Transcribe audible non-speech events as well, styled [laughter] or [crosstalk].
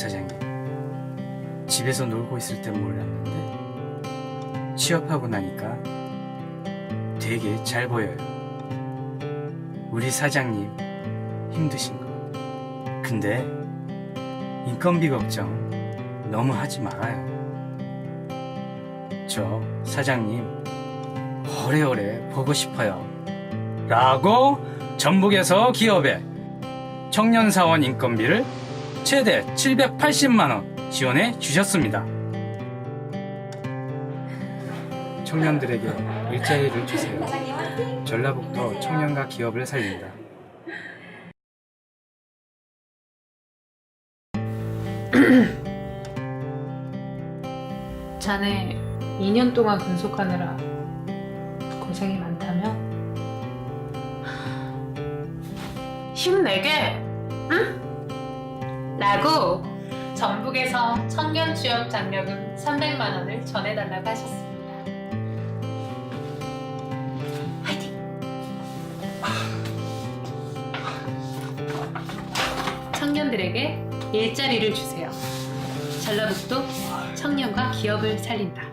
사장님. 집에서 놀고 있을 땐 몰랐는데 취업하고 나니까 되게 잘 보여요. 우리 사장님 힘드신 거. 근데 인건비 걱정 너무 하지 말아요. 저 사장님 오래오래 보고 싶어요. 라고 전북에서 기업에 청년 사원 인건비를 최대 780만 원 지원해 주셨습니다. 청년들에게 일자리를 주세요. 전라북도 청년과 기업을 살린다. [clears throat] 자네 2년 동안 근속하느라 고생이 많다며? 힘내게, 응? 라고 전북에서 청년 취업 장려금 300만 원을 전해달라고 하셨습니다. 화이팅! 청년들에게 일자리를 주세요. 전라북도 청년과 기업을 살린다.